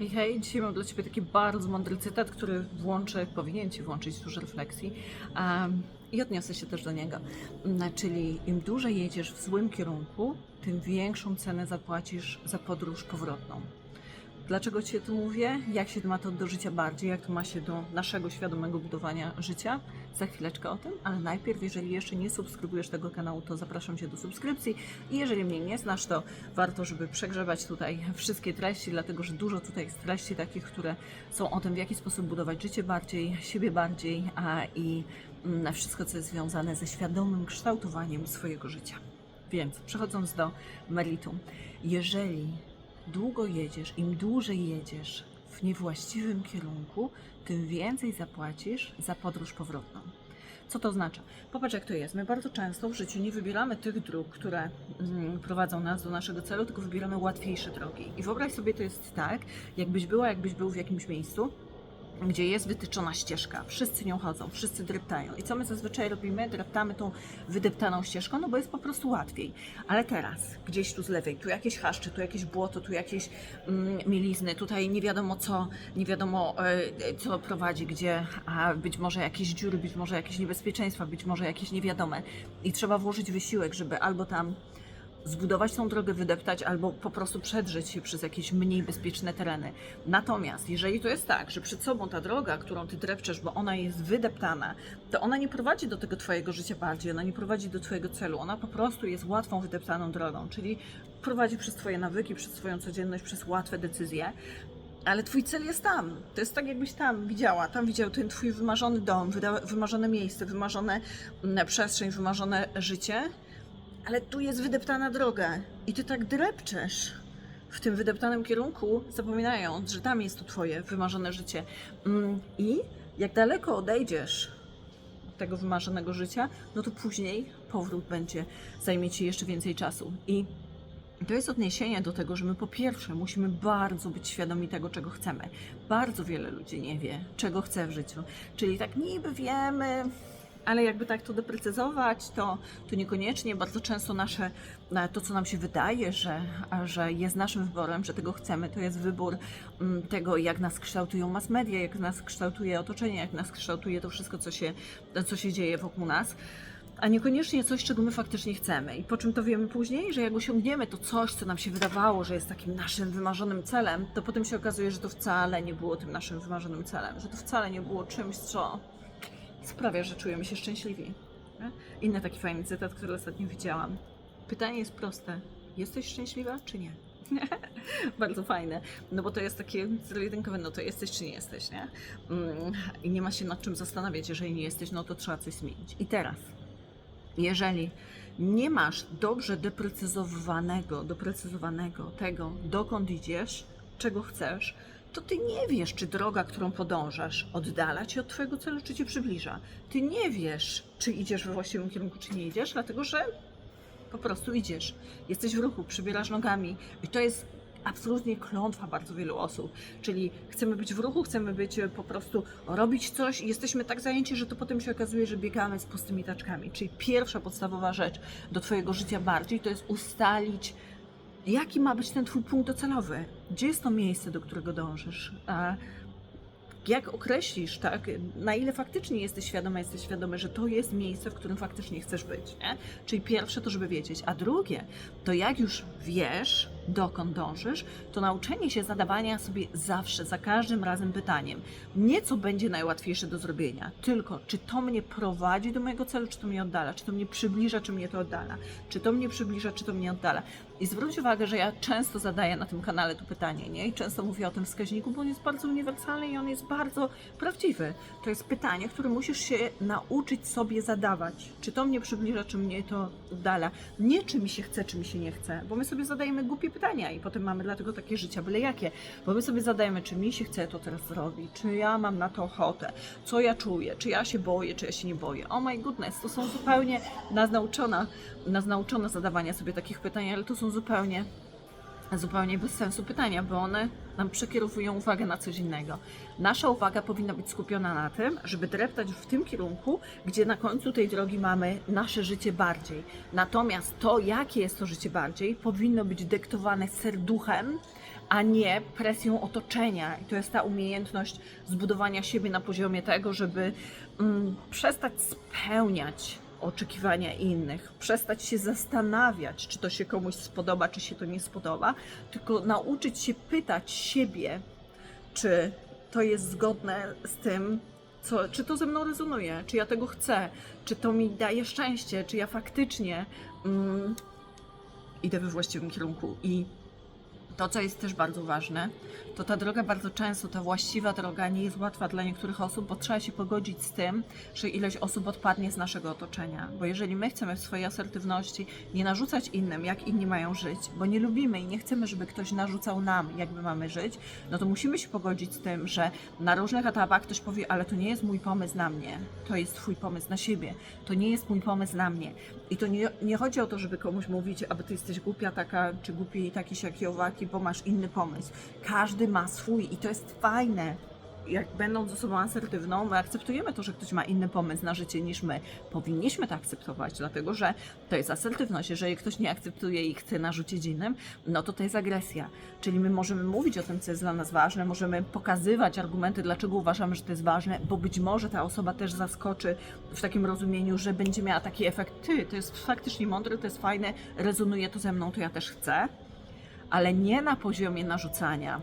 Hej, hej, dzisiaj mam dla Ciebie taki bardzo mądry cytat, który włączy, powinien Ci włączyć dużo refleksji um, i odniosę się też do niego. Mm, Czyli im dłużej jedziesz w złym kierunku, tym większą cenę zapłacisz za podróż powrotną. Dlaczego Ci to mówię? Jak się ma to do życia bardziej? Jak to ma się do naszego świadomego budowania życia? Za chwileczkę o tym, ale najpierw, jeżeli jeszcze nie subskrybujesz tego kanału, to zapraszam Cię do subskrypcji. I jeżeli mnie nie znasz, to warto, żeby przegrzebać tutaj wszystkie treści, dlatego że dużo tutaj jest treści takich, które są o tym, w jaki sposób budować życie bardziej, siebie bardziej a i mm, na wszystko, co jest związane ze świadomym kształtowaniem swojego życia. Więc przechodząc do meritum, jeżeli długo jedziesz, im dłużej jedziesz w niewłaściwym kierunku, tym więcej zapłacisz za podróż powrotną. Co to oznacza? Popatrz, jak to jest. My bardzo często w życiu nie wybieramy tych dróg, które mm, prowadzą nas do naszego celu, tylko wybieramy łatwiejsze drogi. I wyobraź sobie, to jest tak, jakbyś była, jakbyś był w jakimś miejscu, gdzie jest wytyczona ścieżka. Wszyscy nią chodzą, wszyscy dreptają. I co my zazwyczaj robimy? Dreptamy tą wydeptaną ścieżką, no bo jest po prostu łatwiej. Ale teraz, gdzieś tu z lewej, tu jakieś chaszcze, tu jakieś błoto, tu jakieś mm, mielizny, tutaj nie wiadomo co, nie wiadomo e, co prowadzi, gdzie, a być może jakieś dziury, być może jakieś niebezpieczeństwa, być może jakieś niewiadome. I trzeba włożyć wysiłek, żeby albo tam zbudować tą drogę, wydeptać albo po prostu przedrzeć się przez jakieś mniej bezpieczne tereny. Natomiast jeżeli to jest tak, że przed sobą ta droga, którą ty drepczesz, bo ona jest wydeptana, to ona nie prowadzi do tego twojego życia bardziej, ona nie prowadzi do twojego celu, ona po prostu jest łatwą, wydeptaną drogą, czyli prowadzi przez twoje nawyki, przez swoją codzienność, przez łatwe decyzje. Ale twój cel jest tam. To jest tak, jakbyś tam widziała. Tam widział ten twój wymarzony dom, wymarzone miejsce, wymarzone mm, przestrzeń, wymarzone życie ale tu jest wydeptana droga i ty tak drepczesz w tym wydeptanym kierunku, zapominając, że tam jest to twoje wymarzone życie. Mm, I jak daleko odejdziesz od tego wymarzonego życia, no to później powrót będzie zajmie ci jeszcze więcej czasu. I to jest odniesienie do tego, że my po pierwsze musimy bardzo być świadomi tego, czego chcemy. Bardzo wiele ludzi nie wie, czego chce w życiu. Czyli tak niby wiemy, ale jakby tak to doprecyzować, to, to niekoniecznie. Bardzo często nasze, na to, co nam się wydaje, że, że jest naszym wyborem, że tego chcemy, to jest wybór mm, tego, jak nas kształtują mass media, jak nas kształtuje otoczenie, jak nas kształtuje to wszystko, co się, co się dzieje wokół nas. A niekoniecznie coś, czego my faktycznie chcemy. I po czym to wiemy później, że jak osiągniemy to coś, co nam się wydawało, że jest takim naszym wymarzonym celem, to potem się okazuje, że to wcale nie było tym naszym wymarzonym celem, że to wcale nie było czymś, co sprawia, że czujemy się szczęśliwi. Inny taki fajny cytat, który ostatnio widziałam. Pytanie jest proste. Jesteś szczęśliwa, czy nie? Bardzo fajne. No bo to jest takie zero-jedynkowe, no to jesteś, czy nie jesteś, nie? Mm, I nie ma się nad czym zastanawiać. Jeżeli nie jesteś, no to trzeba coś zmienić. I teraz, jeżeli nie masz dobrze doprecyzowanego, doprecyzowanego tego, dokąd idziesz, czego chcesz, to ty nie wiesz, czy droga, którą podążasz, oddala cię od twojego celu, czy cię przybliża. Ty nie wiesz, czy idziesz we właściwym kierunku, czy nie idziesz, dlatego że po prostu idziesz. Jesteś w ruchu, przybierasz nogami i to jest absolutnie klątwa bardzo wielu osób. Czyli chcemy być w ruchu, chcemy być e, po prostu robić coś i jesteśmy tak zajęci, że to potem się okazuje, że biegamy z pustymi taczkami. Czyli pierwsza podstawowa rzecz do twojego życia bardziej to jest ustalić jaki ma być ten twój punkt docelowy? Gdzie jest to miejsce, do którego dążysz? Jak określisz, tak, na ile faktycznie jesteś świadoma, jesteś świadomy, że to jest miejsce, w którym faktycznie chcesz być, nie? Czyli pierwsze to, żeby wiedzieć, a drugie, to jak już wiesz, dokąd dążysz, to nauczenie się zadawania sobie zawsze, za każdym razem pytaniem, nie co będzie najłatwiejsze do zrobienia, tylko czy to mnie prowadzi do mojego celu, czy to mnie oddala, czy to mnie przybliża, czy mnie to oddala, czy to mnie przybliża, czy to mnie oddala. I zwróć uwagę, że ja często zadaję na tym kanale to pytanie, nie? I często mówię o tym wskaźniku, bo on jest bardzo uniwersalny i on jest bardzo prawdziwy. To jest pytanie, które musisz się nauczyć sobie zadawać. Czy to mnie przybliża, czy mnie to oddala. Nie czy mi się chce, czy mi się nie chce, bo my sobie zadajemy głupie pytania i potem mamy dlatego takie życia byle jakie. Bo my sobie zadajemy, czy mi się chce to teraz zrobić, czy ja mam na to ochotę, co ja czuję, czy ja się boję, czy ja się nie boję. Oh my goodness, to są zupełnie nas nauczona, nas nauczona zadawania sobie takich pytań, ale to są zupełnie zupełnie bez sensu pytania, bo one nam przekierowują uwagę na coś innego. Nasza uwaga powinna być skupiona na tym, żeby dreptać w tym kierunku, gdzie na końcu tej drogi mamy nasze życie bardziej. Natomiast to, jakie jest to życie bardziej, powinno być dyktowane serduchem, a nie presją otoczenia. I to jest ta umiejętność zbudowania siebie na poziomie tego, żeby mm, przestać spełniać oczekiwania innych, przestać się zastanawiać, czy to się komuś spodoba, czy się to nie spodoba, tylko nauczyć się pytać siebie, czy to jest zgodne z tym, co, czy to ze mną rezonuje, czy ja tego chcę, czy to mi daje szczęście, czy ja faktycznie mm, idę we właściwym kierunku. I to, co jest też bardzo ważne, to ta droga bardzo często, ta właściwa droga nie jest łatwa dla niektórych osób, bo trzeba się pogodzić z tym, że ileś osób odpadnie z naszego otoczenia. Bo jeżeli my chcemy w swojej asertywności nie narzucać innym, jak inni mają żyć, bo nie lubimy i nie chcemy, żeby ktoś narzucał nam, jak my mamy żyć, no to musimy się pogodzić z tym, że na różnych etapach ktoś powie, ale to nie jest mój pomysł na mnie, to jest twój pomysł na siebie, to nie jest mój pomysł na mnie. I to nie, nie chodzi o to, żeby komuś mówić, aby ty jesteś głupia taka, czy głupi taki siaki owaki, bo masz inny pomysł. Każdy ma swój i to jest fajne. Jak będąc osobą asertywną, my akceptujemy to, że ktoś ma inny pomysł na życie niż my. Powinniśmy to akceptować, dlatego że to jest asertywność. Jeżeli ktoś nie akceptuje i chce narzucić innym, no to to jest agresja. Czyli my możemy mówić o tym, co jest dla nas ważne, możemy pokazywać argumenty, dlaczego uważamy, że to jest ważne, bo być może ta osoba też zaskoczy w takim rozumieniu, że będzie miała taki efekt, ty, to jest faktycznie mądre, to jest fajne, rezonuje to ze mną, to ja też chcę, ale nie na poziomie narzucania,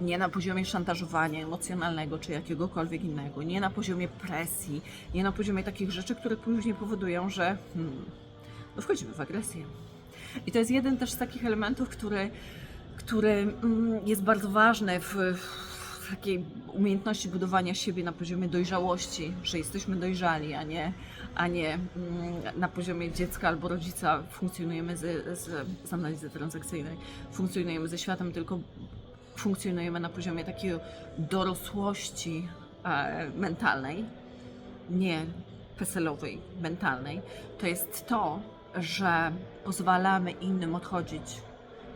nie na poziomie szantażowania emocjonalnego czy jakiegokolwiek innego, nie na poziomie presji, nie na poziomie takich rzeczy, które później powodują, że hmm, no wchodzimy w agresję. I to jest jeden też z takich elementów, który, który mm, jest bardzo ważny w, w takiej umiejętności budowania siebie na poziomie dojrzałości, że jesteśmy dojrzali, a nie, a nie mm, na poziomie dziecka albo rodzica funkcjonujemy z, z, z analizy transakcyjnej, funkcjonujemy ze światem, tylko funkcjonujemy na poziomie takiej dorosłości e, mentalnej, nie peselowej, mentalnej, to jest to, że pozwalamy innym odchodzić,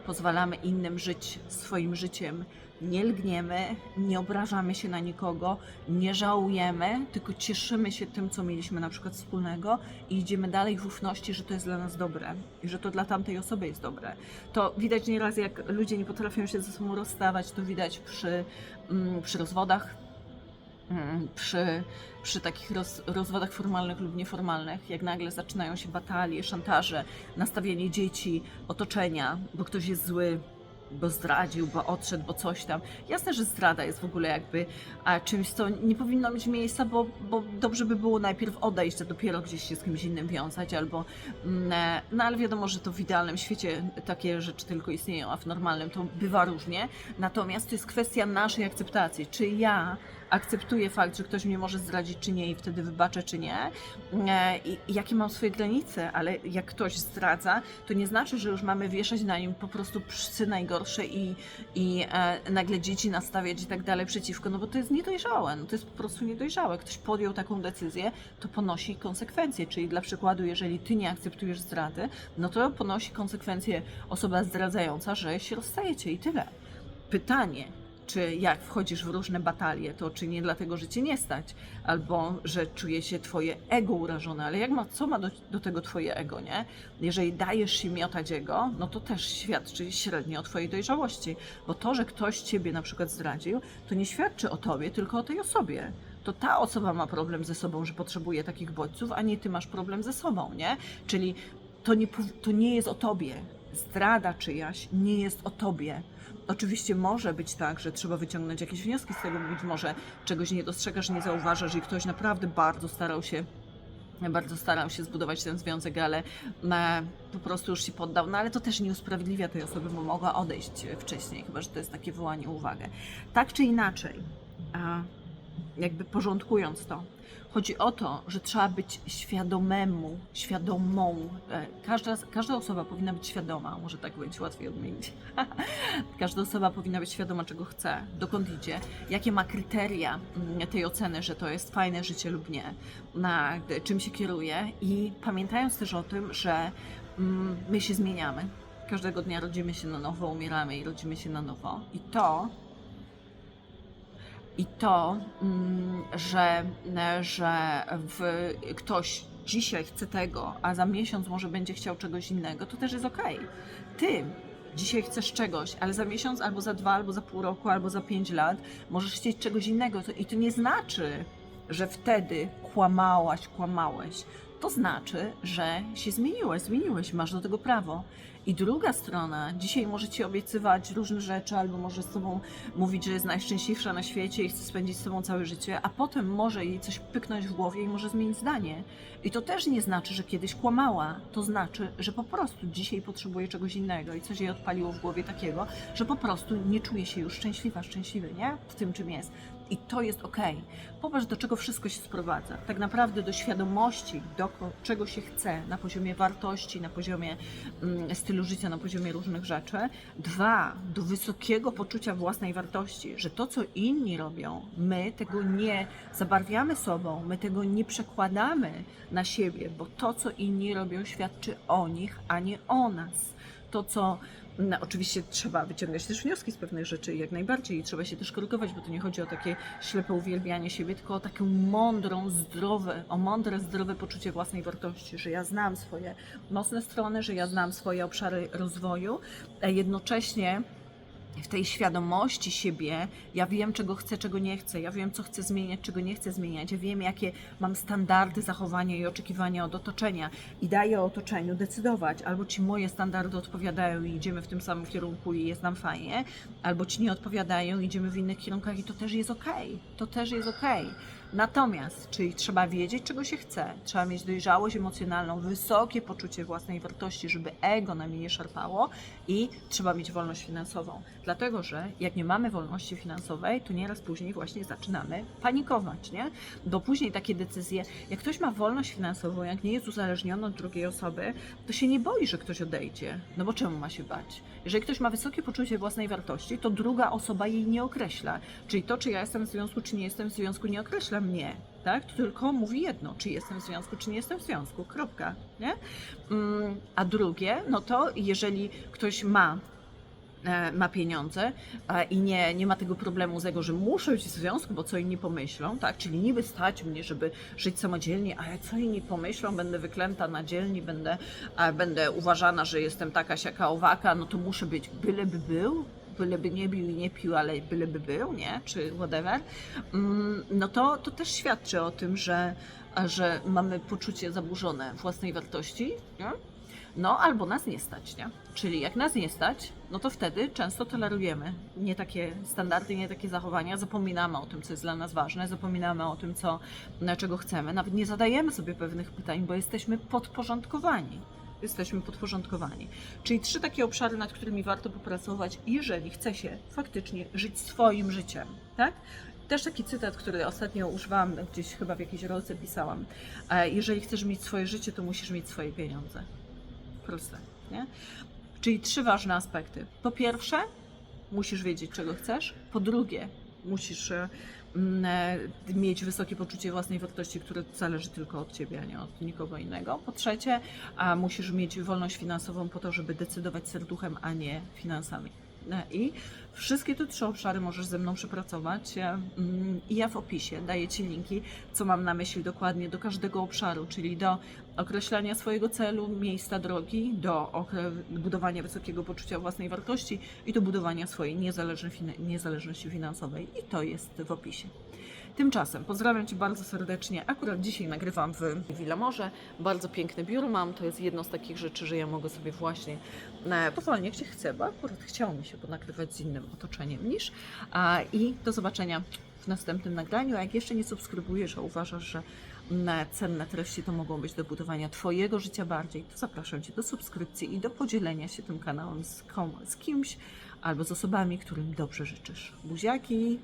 pozwalamy innym żyć swoim życiem, nie lgniemy, nie obrażamy się na nikogo, nie żałujemy, tylko cieszymy się tym, co mieliśmy na przykład wspólnego i idziemy dalej w ufności, że to jest dla nas dobre i że to dla tamtej osoby jest dobre. To widać nieraz, jak ludzie nie potrafią się ze sobą rozstawać, to widać przy, mm, przy rozwodach, przy, przy takich roz, rozwodach formalnych lub nieformalnych, jak nagle zaczynają się batalie, szantaże, nastawianie dzieci, otoczenia, bo ktoś jest zły, bo zdradził, bo odszedł, bo coś tam. Jasne, że zdrada jest w ogóle jakby a, czymś, co nie powinno mieć miejsca, bo, bo dobrze by było najpierw odejść, a dopiero gdzieś się z kimś innym wiązać, albo mm, no ale wiadomo, że to w idealnym świecie takie rzeczy tylko istnieją, a w normalnym to bywa różnie. Natomiast to jest kwestia naszej akceptacji. Czy ja akceptuję fakt, że ktoś mnie może zdradzić, czy nie, i wtedy wybaczę, czy nie. E, I, jakie mam swoje granice, ale jak ktoś zdradza, to nie znaczy, że już mamy wieszać na nim po prostu psy najgorsze i, i e, nagle dzieci nastawiać i tak dalej przeciwko, no bo to jest niedojrzałe, no to jest po prostu niedojrzałe. Ktoś podjął taką decyzję, to ponosi konsekwencje, czyli dla przykładu, jeżeli ty nie akceptujesz zdrady, no to ponosi konsekwencje osoba zdradzająca, że się rozstajecie i tyle. Pytanie, czy jak wchodzisz w różne batalie, to czy nie dlatego, że cię nie stać, albo że czuje się twoje ego urażone, ale jak ma, co ma do, do tego twoje ego, nie? Jeżeli dajesz się miotać ego, no to też świadczy średnio o twojej dojrzałości, bo to, że ktoś ciebie na przykład zdradził, to nie świadczy o tobie, tylko o tej osobie. To ta osoba ma problem ze sobą, że potrzebuje takich bodźców, a nie ty masz problem ze sobą, nie? Czyli to nie, to nie jest o tobie. Zdrada czyjaś nie jest o tobie. Oczywiście może być tak, że trzeba wyciągnąć jakieś wnioski z tego, być może czegoś nie dostrzegasz, nie zauważasz i ktoś naprawdę bardzo starał się bardzo starał się zbudować ten związek, ale e, po prostu już się poddał. No ale to też nie usprawiedliwia tej osoby, bo mogła odejść wcześniej, chyba że to jest takie wołanie uwagę. Tak czy inaczej, jakby porządkując to, chodzi o to, że trzeba być świadomemu, świadomą. E, Każda, każda osoba powinna być świadoma, może tak będzie łatwiej odmienić. Każda osoba powinna być świadoma, czego chce, dokąd idzie, jakie ma kryteria mm, tej oceny, że to jest fajne życie lub nie, na czym się kieruje i pamiętając też o tym, że mm, my się zmieniamy. Każdego dnia rodzimy się na nowo, umieramy i rodzimy się na nowo. I to i to, mm, że, że w, ktoś dzisiaj chce tego, a za miesiąc może będzie chciał czegoś innego, to też jest okej. Ty Dzisiaj chcesz czegoś, ale za miesiąc, albo za dwa, albo za pół roku, albo za pięć lat możesz chcieć czegoś innego. I to nie znaczy, że wtedy kłamałaś, kłamałeś. To znaczy, że się zmieniłeś, zmieniłeś, masz do tego prawo. I druga strona, dzisiaj może ci obiecywać różne rzeczy, albo może z tobą mówić, że jest najszczęśliwsza na świecie i chce spędzić z tobą całe życie, a potem może jej coś pyknąć w głowie i może zmienić zdanie. I to też nie znaczy, że kiedyś kłamała. To znaczy, że po prostu dzisiaj potrzebuje czegoś innego i coś jej odpaliło w głowie takiego, że po prostu nie czuje się już szczęśliwa, szczęśliwy, nie? W tym, czym jest. I to jest okej. Popatrz, do czego wszystko się sprowadza. Tak naprawdę do świadomości, do czego się chce na poziomie wartości, na poziomie mm, stylu życia, na poziomie różnych rzeczy. Dwa, do wysokiego poczucia własnej wartości, że to, co inni robią, my tego nie zabarwiamy sobą, my tego nie przekładamy na siebie, bo to, co inni robią, świadczy o nich, a nie o nas. To, co no, oczywiście trzeba wyciągać też wnioski z pewnych rzeczy, jak najbardziej, i trzeba się też korygować, bo to nie chodzi o takie ślepe uwielbianie siebie, tylko o taką mądrą, zdrowe, o mądre, zdrowe poczucie własnej wartości, że ja znam swoje mocne strony, że ja znam swoje obszary rozwoju, a jednocześnie w tej świadomości siebie, ja wiem, czego chcę, czego nie chcę, ja wiem, co chcę zmieniać, czego nie chcę zmieniać, ja wiem, jakie mam standardy zachowania i oczekiwania od otoczenia. I daję otoczeniu decydować, albo ci moje standardy odpowiadają i idziemy w tym samym kierunku i jest nam fajnie, albo ci nie odpowiadają idziemy w innych kierunkach i to też jest okej, to też jest okej. Natomiast, czyli trzeba wiedzieć, czego się chce, trzeba mieć dojrzałość emocjonalną, wysokie poczucie własnej wartości, żeby ego nami nie szarpało i trzeba mieć wolność finansową. Dlatego, że jak nie mamy wolności finansowej, to nieraz później właśnie zaczynamy panikować, nie? Bo później takie decyzje, jak ktoś ma wolność finansową, jak nie jest uzależniony od drugiej osoby, to się nie boi, że ktoś odejdzie. No bo czemu ma się bać? Jeżeli ktoś ma wysokie poczucie własnej wartości, to druga osoba jej nie określa. Czyli to, czy ja jestem w związku, czy nie jestem w związku, nie określa mnie. Tak? Tylko mówi jedno, czy jestem w związku, czy nie jestem w związku. Kropka. Nie? Mm, A drugie, no to jeżeli ktoś ma e, ma pieniądze i nie, nie ma tego problemu z tego, że muszę być w związku, bo co inni pomyślą, tak? Czyli niby stać mnie, żeby żyć samodzielnie, ale co inni pomyślą, będę wyklęta na dzielni, będę, będę uważana, że jestem taka siaka owaka, no to muszę być, byleby był, byleby nie bił i nie pił, ale byleby był, nie? Czy whatever, mm, no to, to też świadczy o tym, że, że mamy poczucie zaburzone własnej wartości, nie? No, albo nas nie stać, nie? Czyli jak nas nie stać, no to wtedy często tolerujemy nie takie standardy, nie takie zachowania, zapominamy o tym, co jest dla nas ważne, zapominamy o tym, co, na czego chcemy, nawet nie zadajemy sobie pewnych pytań, bo jesteśmy podporządkowani. Jesteśmy podporządkowani. Czyli trzy takie obszary, nad którymi warto popracować, jeżeli chce się faktycznie żyć swoim życiem, tak? Też taki cytat, który ostatnio używałam, gdzieś chyba w jakiejś rolce pisałam. E, Jeżeli chcesz mieć swoje życie, to musisz mieć swoje pieniądze. Proste, nie? Czyli trzy ważne aspekty. Po pierwsze, musisz wiedzieć, czego chcesz. Po drugie, musisz e, mieć wysokie poczucie własnej wartości, które zależy tylko od ciebie, a nie od nikogo innego. Po trzecie, musisz mieć wolność finansową po to, żeby decydować serduchem, a nie finansami. E, I wszystkie te trzy obszary możesz ze mną przepracować. mm, I ja w opisie daję Ci linki, co mam na myśli dokładnie do każdego obszaru, czyli do określania swojego celu, miejsca drogi, do budowania wysokiego poczucia własnej wartości i do budowania swojej niezależności finansowej. I to jest w opisie. Tymczasem pozdrawiam Cię bardzo serdecznie. Akurat dzisiaj nagrywam w Willamorze. Bardzo piękne biuro mam. To jest jedno z takich rzeczy, że ja mogę sobie właśnie e, powolnie, gdzie chcę, bo akurat chciało mi się ponagrywać z innym otoczeniem niż. I do zobaczenia w następnym nagraniu. A jak jeszcze nie subskrybujesz, a uważasz, że mm, cenne treści to mogą być do budowania Twojego życia bardziej, to zapraszam Cię do subskrypcji i do podzielenia się tym kanałem z, z kimś albo z osobami, którym dobrze życzysz. Buziaki!